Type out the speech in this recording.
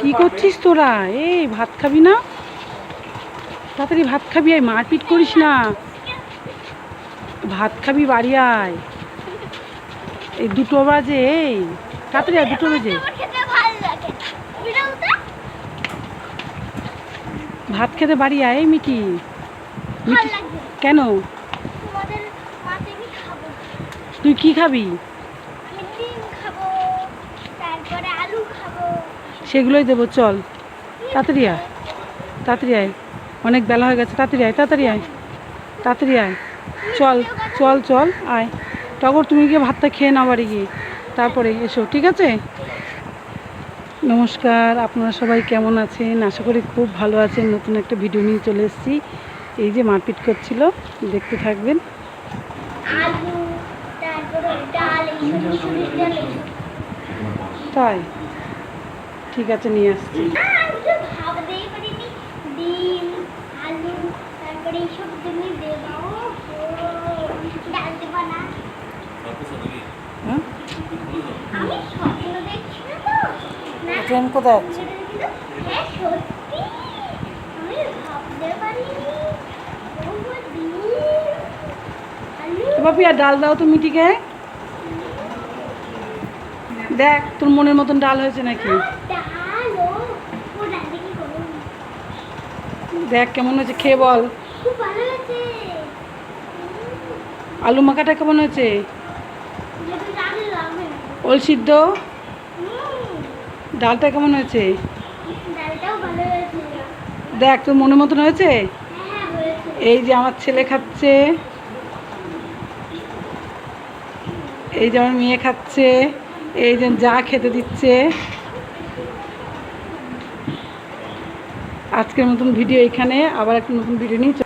কি করছিস তোরা? এই ভাত খাবি না? তাড়াতাড়ি ভাত খাবি আয় মারপিট করিস না। ভাত খাবি বাড়ি আয়। এই দুটো বাজে এই তাড়াতাড়ি আয় দুটো বাজে। ভাত খেতে বাড়ি আয় এই মিকি। মিকি কেন? তুই কি খাবি? ডিম খাব তারপরে আলু খাব। সেগুলোই দেবো চল। তাড়াতাড়ি আয়। তাড়াতাড়ি আয়। অনেক বেলা হয়ে গেছে। তাড়াতাড়ি আয় তাড়াতাড়ি আয়। তাড়াতাড়ি আয়। চল চল চল আয়। টগর তুমি গিয়ে ভাতটা খেয়ে নাও বাড়ি গিয়ে। তারপরে এসো ঠিক আছে? নমস্কার আপনারা সবাই কেমন আছেন? আশা করি খুব ভালো আছেন। নতুন একটা ভিডিও নিয়ে চলে এসেছি। এই যে মারপিট করছিল দেখতে থাকবেন। তাই? ঠিক আছে নিয়ে আসছি। তুমি হ্যাঁ ট্রেন কোথায় যাচ্ছে? হ্যাঁ বাপি আর ডাল দাও তো মিটিকে। দেখ তোর মনের মতন ডাল হয়েছে নাকি ডাল ও ও ডাল দেখি করুন দেখ কেমন হয়েছে খেয়ে বল। আলু মাখাটা কেমন হয়েছে? ওল সিদ্ধ? ডালটা কেমন হয়েছে? দেখ তোর মনের মতন হ্যাঁ হয়েছে। এই যে আমার ছেলে খাচ্ছে। এই যে আমার মেয়ে খাচ্ছে। এই যে যা খেতে দিচ্ছে। আজকের মতন ভিডিও এখানে আবার একটা নতুন ভিডিও নিয়ে